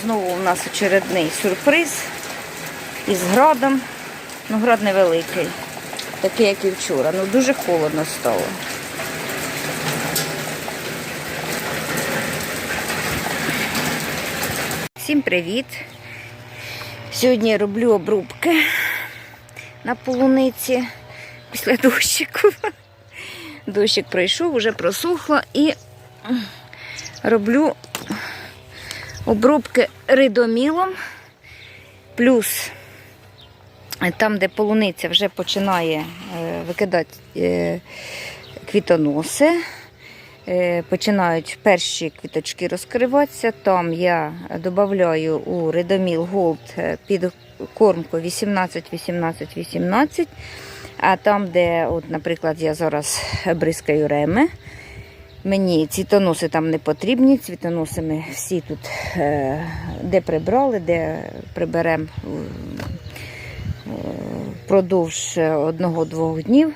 Знову у нас очередний сюрприз із градом. Ну, град невеликий, такий, як і вчора. Ну, дуже холодно стало. Всім привіт! Сьогодні я роблю обрубки на полуниці після дощику. Дощик пройшов, вже просохло і роблю обробки ридомілом. Плюс там, де полуниця вже починає е, викидати е, квітоноси, е, починають перші квіточки розкриватися. Там я додаю у Редоміл Голд під кормку 18-18-18. А там, де, от, наприклад, я зараз бризкаю реми, мені цвітоноси там не потрібні. Цвітоноси ми всі тут е, де прибрали, де приберемо впродовж одного-двох днів.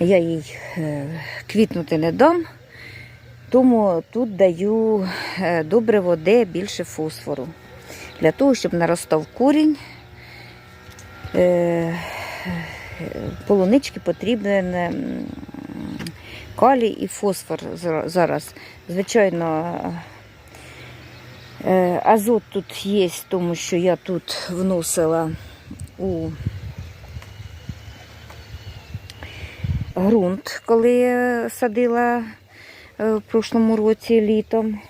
Я їй е, квітнути не дам, тому тут даю е, добре води, більше фосфору. Для того, щоб наростав курінь, е, полунички потрібен калій і фосфор зараз. Звичайно, е, азот тут є, тому що я тут вносила у ґрунт, коли садила е, в прошлому році літом.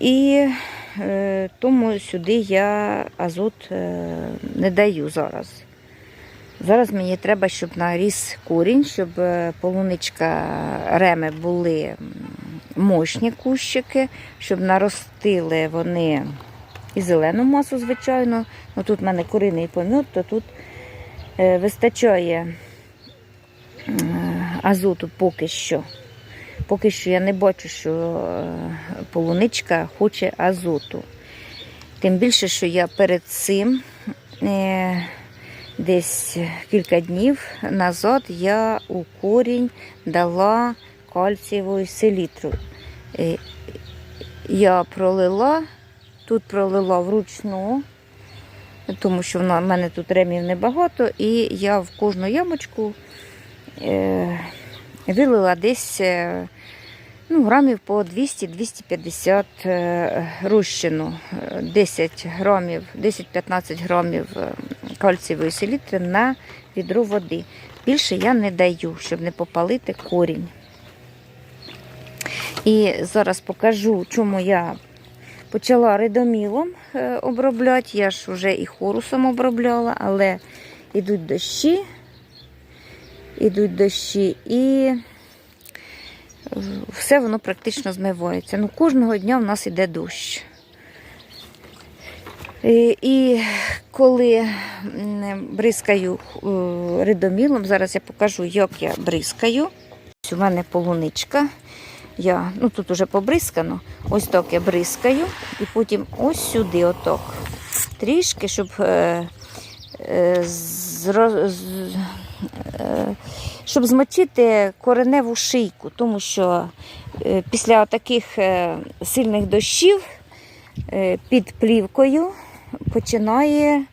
І е, тому сюди я азот не даю зараз. Зараз мені треба, щоб наріс корінь, щоб е, полуничка реми були мощні кущики, щоб наростили вони і зелену масу, звичайно. Ну, тут в мене куриний помет, то тут е, вистачає е, азоту поки що. Поки що я не бачу, що е, полуничка хоче азоту. Тим більше, що я перед цим е, десь кілька днів назад я у корінь дала кальцієву селітру. Е, Я пролила, тут пролила вручну, тому що в мене тут ремів небагато, і я в кожну ямочку е, вилила десь е, ну, грамів по 200-250 е, розчину, Е, 10 грамів, 10-15 грамів кальцієвої селітри на відро води. Більше я не даю, щоб не попалити корінь. І зараз покажу, чому я почала ридомілом е, обробляти. Я ж вже і хорусом обробляла, але йдуть дощі, ідуть дощі і все воно практично змивається. Ну, кожного дня в нас іде дощ. І, і коли бризкаю е, ридомілом, зараз я покажу, як я бризкаю. Ось У мене полуничка. Я, ну Тут вже побризкано. Ось так я бризкаю. І потім ось сюди, отак. Трішки, щоб, е, е, зро, з, е, щоб змочити кореневу шийку, тому що е, після таких е, сильних дощів е, під плівкою починає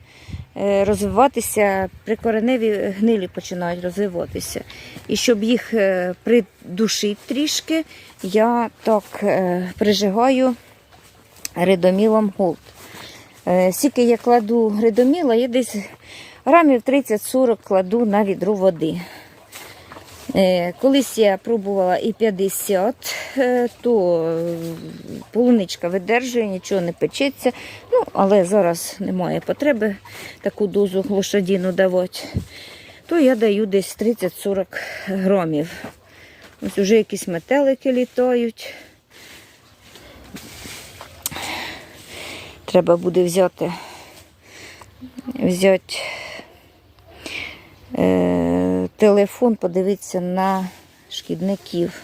е, розвиватися, прикореневі гнилі починають розвиватися. І щоб їх е, придушити трішки, я так е, прижигаю ридомілом голд. Скільки я кладу ридоміла, я десь грамів 30-40 кладу на відро води. Е, Колись я пробувала і 50, е, то е, полуничка видержує, нічого не печеться. Ну, але зараз немає потреби таку дозу лошадіну давати. То я даю десь 30-40 грамів. Ось вже якісь метелики літають. Треба буде взяти, взяти е, телефон, подивитися на шкідників.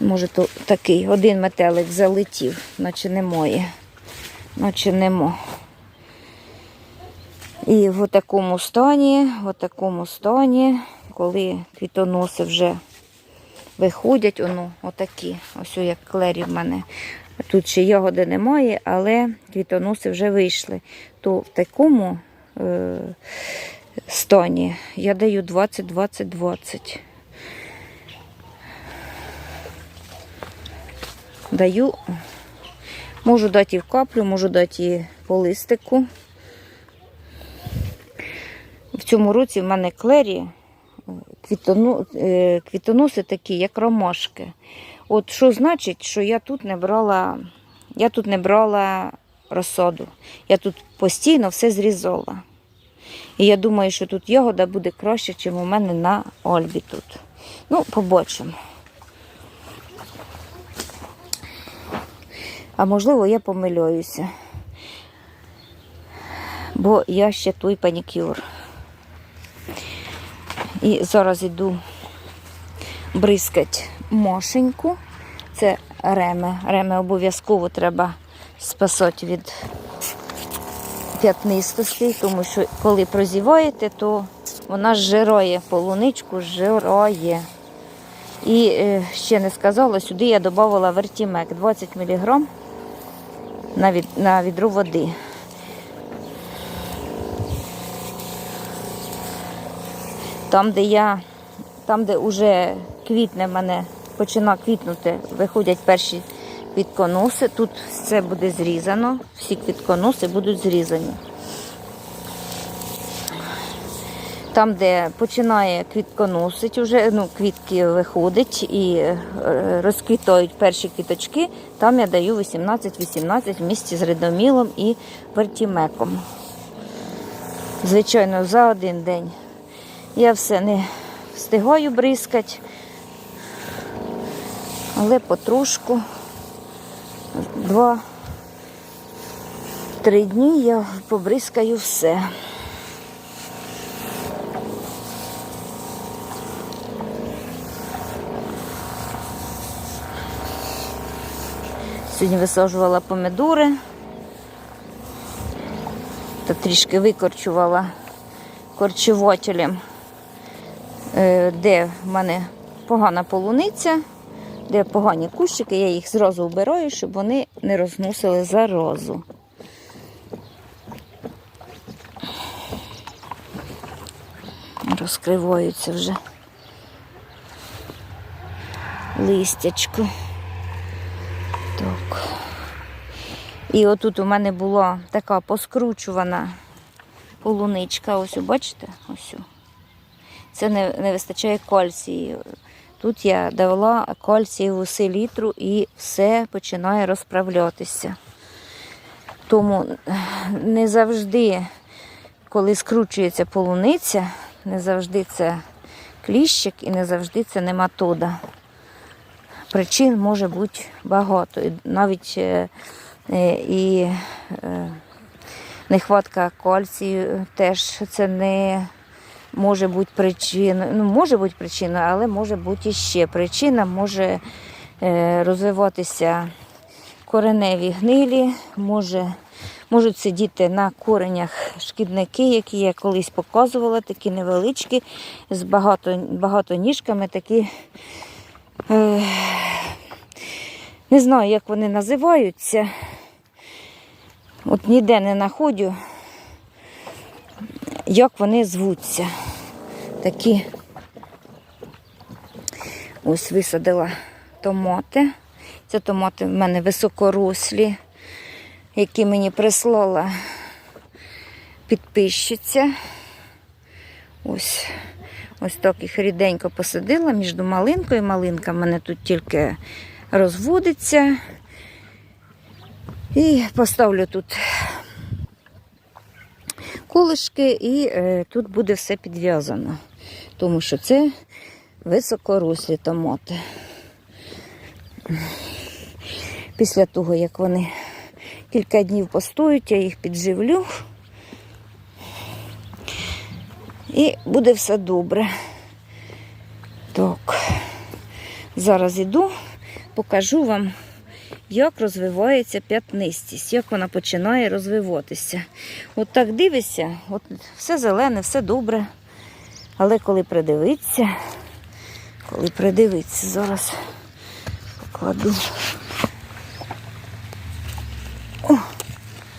Може, то такий один метелик залетів, наче немає, наче нема. І в такому стані, в такому стані, коли квітоноси вже виходять, воно, отакі. Ось як клері в мене. Тут ще ягоди немає, але квітоноси вже вийшли. То в такому е, стані я даю 20-20-20. Даю, можу дати і в каплю, можу дати і по листику. В цьому році в мене клері е, квітоноси такі, як ромашки. От що значить, що я тут не брала, я тут не брала розсаду. Я тут постійно все зрізала. І я думаю, що тут ягода буде краще, ніж у мене на Ольбі тут. Ну, побачимо. А можливо, я помилююся. Бо я ще той панікюр. І зараз йду бризкать мошеньку. Це реми. Реми обов'язково треба спасати від п'ятнистості, тому що коли прозіваєте, то вона жироє, полуничку жироє. І е, ще не сказала, сюди я додавала вертімек 20 мг на відру води. Там, де я, там, де вже квітне мене почина квітнути, виходять перші квітконоси. Тут все буде зрізано, всі квітконоси будуть зрізані. Там, де починає квітконосить, вже, ну, квітки виходять і е, розквітають перші квіточки, там я даю 18-18 в місті з редомілом і вертімеком. Звичайно, за один день. Я все не встигаю бризкати, але потрошку два-три дні я побризкаю все. Сьогодні висаджувала помідори та трішки викорчувала корчувателем, е, де в мене погана полуниця, де погані кущики, я їх зразу вбираю, щоб вони не розносили заразу. Розкриваються вже листячко. Так. І отут у мене була така поскручувана полуничка. Ось, бачите? Ось. Це не, не вистачає кальцію. Тут я давала кальцієву селітру і все починає розправлятися. Тому не завжди, коли скручується полуниця, не завжди це кліщик і не завжди це нематода. Причин може бути багато. Навіть е, е, і е, нехватка кальцію теж це не може бути причиною. Ну, може бути причиною, але може бути іще причина, може е, розвиватися кореневі гнилі, може, можуть сидіти на коренях шкідники, які я колись показувала, такі невеличкі, з багато, багатоніжками, такі. Е, не знаю, як вони називаються. От ніде не знаходжу, як вони звуться. Такі ось висадила томати. Це томати в мене високорослі, які мені прислала підписчиця. Ось ось так їх ріденько посадила між малинкою і малинка в мене тут тільки розводиться. І поставлю тут колишки, і е, тут буде все підв'язано, тому що це високорослі томати. Після того, як вони кілька днів постоють, я їх підживлю. І буде все добре. Так, зараз іду, покажу вам, як розвивається п'ятнистість, як вона починає розвиватися. От так дивишся, от все зелене, все добре. Але коли придивитися, коли придивитися, зараз покладу. О,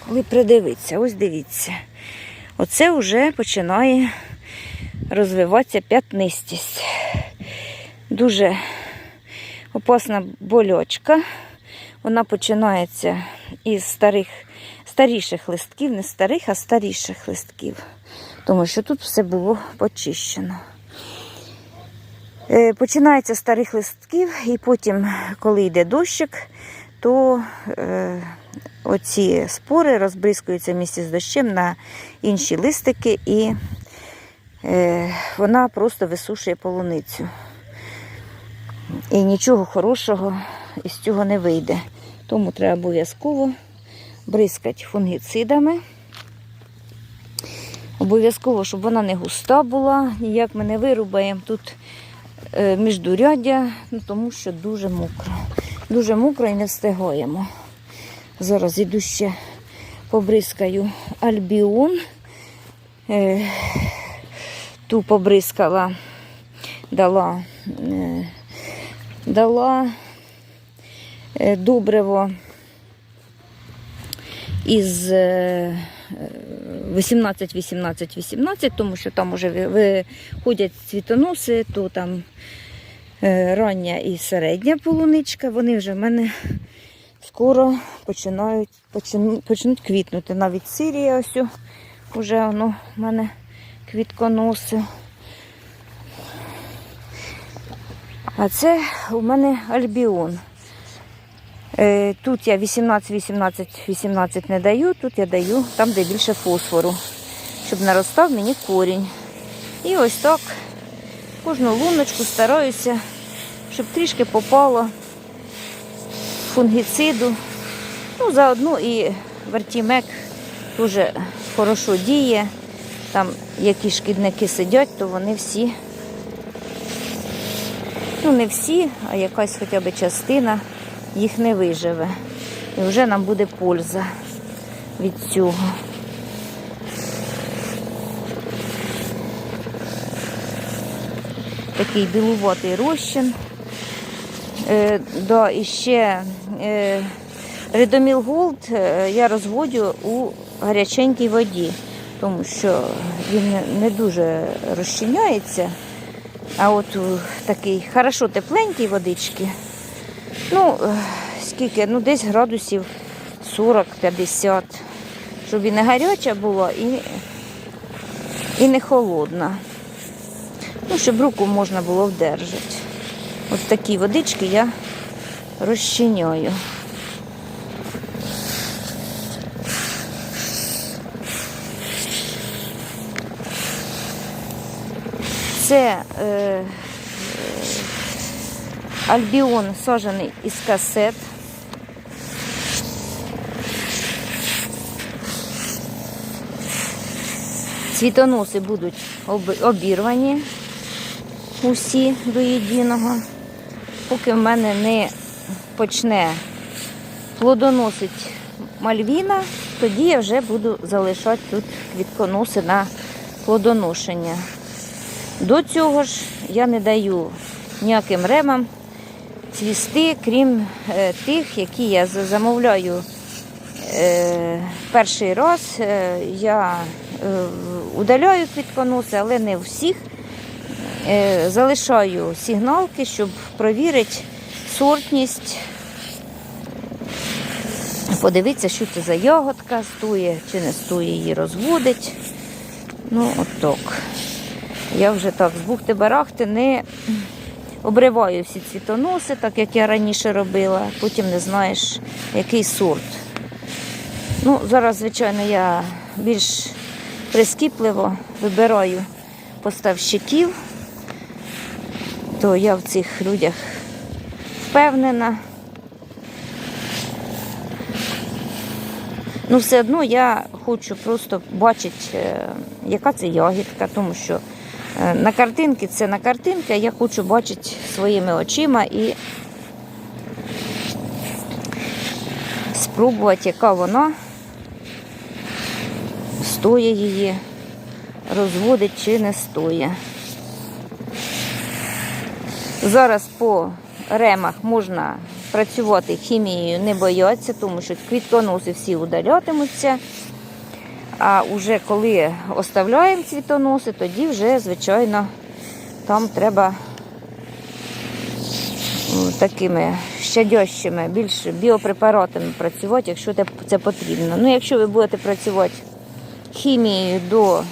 коли придивитися, ось дивіться. Оце вже починає розвиватися п'ятнистість. Дуже опасна болячка. Вона починається із старих, старіших листків, не старих, а старіших листків. Тому що тут все було почищено. Е, Починається з старих листків, і потім, коли йде дощик, то е, оці спори розбризкуються місці з дощем на інші листики, і е, вона просто висушує полуницю. І нічого хорошого із цього не вийде. Тому треба обов'язково бризкати фунгіцидами. Обов'язково, щоб вона не густа була, ніяк ми не вирубаємо тут е, міждуряддя, ну, тому що дуже мокро. Дуже мокро і не встигаємо. Зараз іду ще побризкаю альбіон. Е, ту побризкала, дала, е, дала добриво із е, 18, 18, 18, тому що там вже ви- виходять цвітоноси, то там е, рання і середня полуничка, вони вже в мене скоро починають, почнуть, квітнути. Навіть Сирія ось вже воно в мене квітконоси. А це у мене альбіон. Е, Тут я 18, 18, 18 не даю, тут я даю там, де більше фосфору, щоб наростав мені корінь. І ось так кожну луночку стараюся, щоб трішки попало фунгіциду. Ну, заодно і вертімек дуже хорошо діє. Там які шкідники сидять, то вони всі, ну не всі, а якась хоча б частина їх не виживе. І вже нам буде польза від цього. Такий білуватий розчин. Е, да, і ще е, Редоміл Голд е, я розводю у гаряченькій воді, тому що він не- дуже розчиняється. А от у такий хорошо тепленькій водички, ну, е, скільки, ну десь градусів 40-50, щоб і не гаряча була, і, і не холодна. Ну, щоб руку можна було вдержати. От такі водички я розчиняю. Це е, альбіон саджений із касет. Цвітоноси будуть обірвані усі до єдиного. Поки в мене не почне плодоносить мальвіна, тоді я вже буду залишати тут квітконоси на плодоношення. До цього ж я не даю ніяким ремам цвісти, крім е, тих, які я замовляю е, перший раз. Е, я удаляю квітконоси, але не всіх. Залишаю сигналки, щоб провірити сортність. Подивитися, що це за ягодка, стоє чи не стоїть її розводить. Ну, от так. Я вже так з бухти-барахти не обриваю всі цвітоноси, так як я раніше робила, потім не знаєш, який сорт. Ну, зараз, звичайно, я більш прискіпливо вибираю поставщиків, то я в цих людях впевнена. Ну, все одно я хочу просто бачити, е, яка це ягідка, тому що на картинки це на картинки, я хочу бачити своїми очима і спробувати, яка вона стоїть її, розводить чи не стоїть. Зараз по ремах можна працювати хімією, не бояться, тому що квітконоси всі удалятимуться. А вже коли оставляємо цвітоноси, тоді вже, звичайно, там треба такими щадящими, більш біопрепаратами працювати, якщо це потрібно. Ну, якщо ви будете працювати хімією до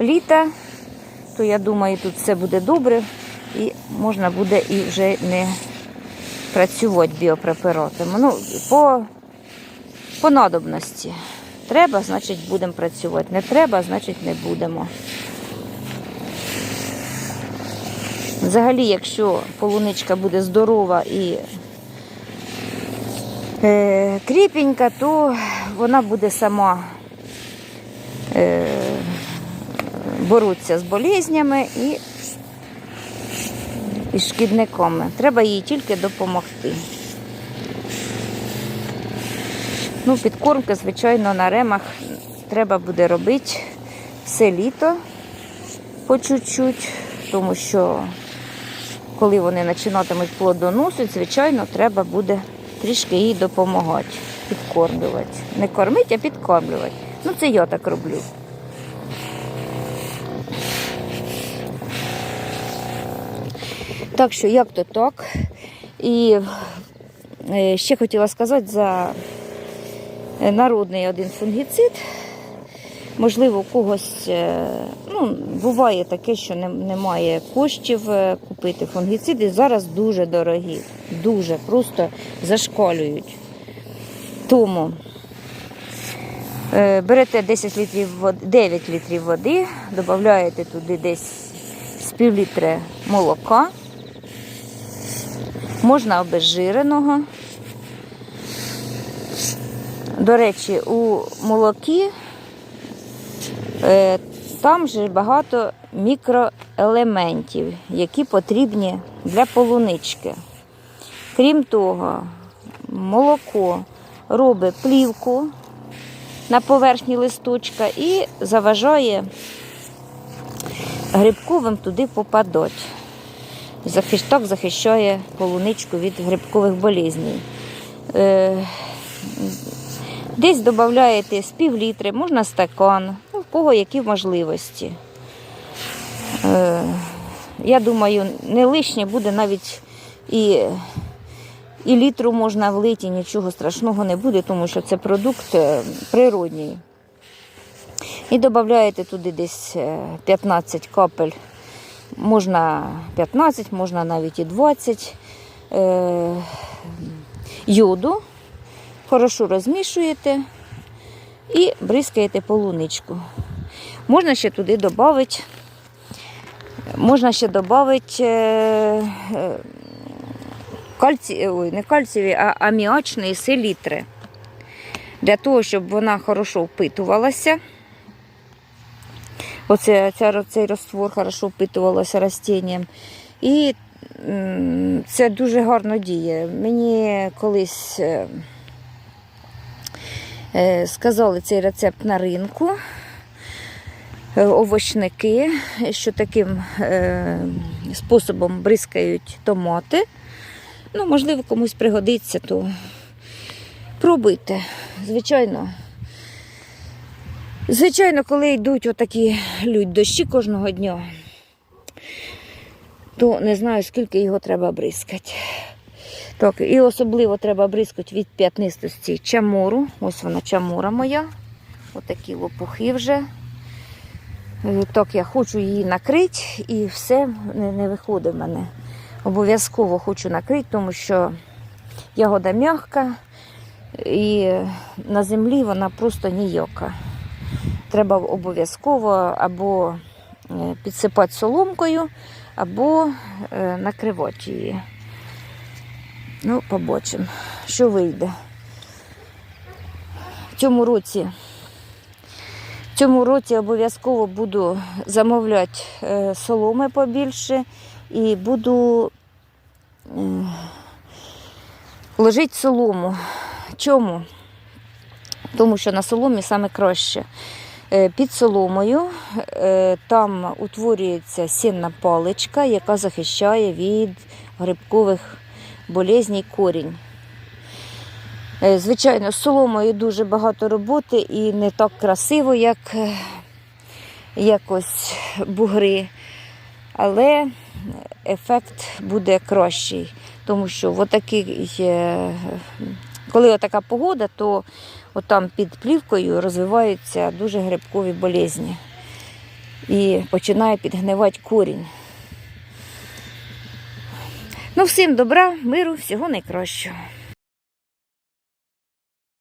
літа, то я думаю, тут все буде добре і можна буде і вже не працювати біопрепаратами. Ну, по, по надобності. Треба, значить будемо працювати. Не треба, значить не будемо. Взагалі, якщо полуничка буде здорова і е, кріпенька, то вона буде сама е, боротися з болезнями і, і шкідниками. Треба їй тільки допомогти. Ну, підкормки, звичайно, на ремах треба буде робити все літо по чуть-чуть, тому що коли вони починатимуть плодоносити, звичайно, треба буде трішки їй допомагати, підкормлювати. Не кормити, а підкормлювати. Ну, це я так роблю. Так що, як то так. І е, ще хотіла сказати за народний один фунгіцид. Можливо, когось е, ну, буває таке, що немає коштів е, купити фунгіциди. Зараз дуже дорогі, дуже просто зашкалюють. Тому е, берете 10 літрів води, 9 літрів води, додаєте туди десь з пів літри молока, можна обезжиреного. До речі, у молокі е, там же багато мікроелементів, які потрібні для полунички. Крім того, молоко робить плівку на поверхні листочка і заважає грибковим туди попадати. Так захищає полуничку від грибкових болізней. Е, Десь додаєте з пів літри, можна стакан, ну, в кого які можливості. Е, я думаю, не лишнє буде навіть і, і літру можна влити, нічого страшного не буде, тому що це продукт е, природній. І додаєте туди десь е, 15 капель. Можна 15, можна навіть і 20 е, йоду. Хорошо розмішуєте і бризкаєте полуничку. Можна ще туди додати, можна ще додати е, е, кальці, ой, не кальцієві, а аміачної селітри. Для того, щоб вона хорошо впитувалася. Оце, ця, цей роствор хорошо впитувалося растінням. І це дуже гарно діє. Мені колись е, сказали цей рецепт на ринку. е, Овочники, що таким е, способом бризкають томати. Ну, можливо, комусь пригодиться, то пробуйте. Звичайно. Звичайно, коли йдуть отакі дощі кожного дня, то не знаю, скільки його треба бризкати. Так, і особливо треба бризкати від п'ятнистості чамору. Ось вона чамура моя. Отакі лопухи вже. Е, Так, я хочу її накрити і все не, не виходить в мене. Обов'язково хочу накрити, тому що ягода м'яка і на землі вона просто ніяка. Треба обов'язково або е, підсипати соломкою, або е, накривати її. Ну, побачимо, що вийде. В цьому році, в цьому році обов'язково буду замовляти е, соломи побільше і буду е, ложити солому. Чому? Тому що на соломі саме краще. Е, Під соломою там утворюється сінна паличка, яка захищає від грибкових болезней корінь. Е, Звичайно, з соломою дуже багато роботи і не так красиво, як е, якось бугри. Але ефект буде кращий, тому що отакий, е, коли отака погода, то отам під плівкою розвиваються дуже грибкові болезні і починає підгнивати корінь. Ну, всім добра, миру, всього найкращого.